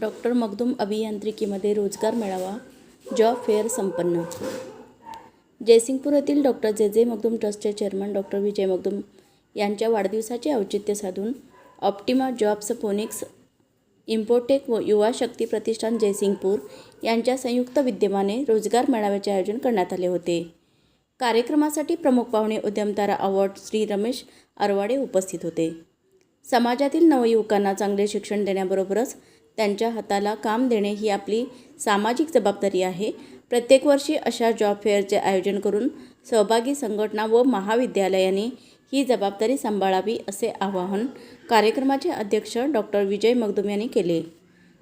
Doctor Makhdoom अभियांत्रिकीमध्ये रोजगार मेळावा जॉब फेअर संपन्न. जयसिंगपूर येथील डॉक्टर जे जे मखदूम ट्रस्टचे चेअरमन डॉक्टर विजय मखदूम यांच्या वाढदिवसाचे औचित्य साधून ऑप्टिमा जॉब्स फोनिक्स इम्पोटेक व युवा शक्ती प्रतिष्ठान जयसिंगपूर यांच्या संयुक्त विद्यमाने रोजगार मेळाव्याचे आयोजन करण्यात आले होते. कार्यक्रमासाठी प्रमुख पाहुणे उद्यमतारा अवॉर्ड श्री रमेश अरवाडे उपस्थित होते. समाजातील नवयुवकांना चांगले शिक्षण देण्याबरोबरच त्यांच्या हाताला काम देणे ही आपली सामाजिक जबाबदारी आहे. प्रत्येक वर्षी अशा जॉब फेअरचे आयोजन करून सहभागी संघटना व महाविद्यालयाने ही जबाबदारी सांभाळावी असे आवाहन कार्यक्रमाचे अध्यक्ष डॉक्टर विजय मगदुम यांनी केले.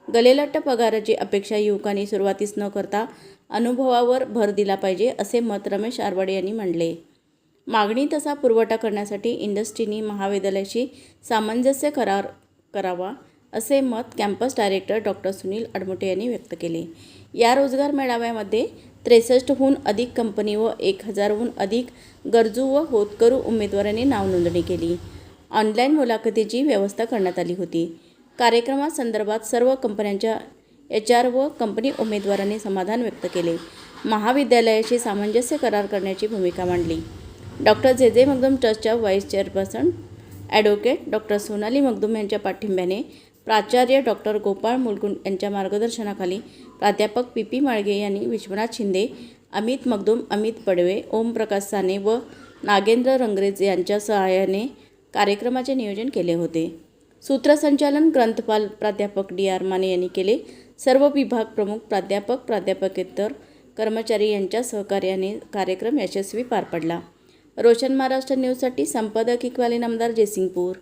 गलेलट्ट पगाराची अपेक्षा युवकांनी सुरुवातीस न करता अनुभवावर भर दिला पाहिजे असे मत रमेश आरवाडे यांनी मांडले. मागणी तसा पुरवठा करण्यासाठी इंडस्ट्रीनी महाविद्यालयाशी सामंजस्य करार करावा असे मत campus director doctor Sunil Admute यांनी व्यक्त केले. या रोजगार मेळाव्यामध्ये त्रेसष्टहून अधिक कंपनी व एक हजारहून अधिक गरजू व होतकरू उमेदवारांनी नावनोंदणी केली. ऑनलाईन मुलाखतीची व्यवस्था करण्यात आली होती. कार्यक्रमासंदर्भात सर्व कंपन्यांच्या एच आर व कंपनी उमेदवारांनी समाधान व्यक्त केले. महाविद्यालयाशी सामंजस्य करार करण्याची भूमिका मांडली. डॉक्टर जे. जे. मगदूम ट्रस्टच्या vice chairperson advocate doctor Sonali Magdum यांच्या पाठिंब्याने प्राचार्य डॉक्टर गोपाळ मुलगुंड यांच्या मार्गदर्शनाखाली प्राध्यापक पी पी माळगे यांनी विश्वनाथ शिंदे अमित मगदूम अमित पडवे ओमप्रकाश साने व नागेंद्र रंगरेज यांच्या सहाय्याने कार्यक्रमाचे नियोजन केले होते. सूत्रसंचालन ग्रंथपाल प्राध्यापक डी आर माने यांनी केले. सर्व विभाग प्रमुख प्राध्यापक प्राध्यापकेतर कर्मचारी यांच्या सहकार्याने कार्यक्रम यशस्वी पार पडला. रोशन महाराष्ट्र न्यूजसाठी संपादक इक्वाली नामदार जयसिंगपूर.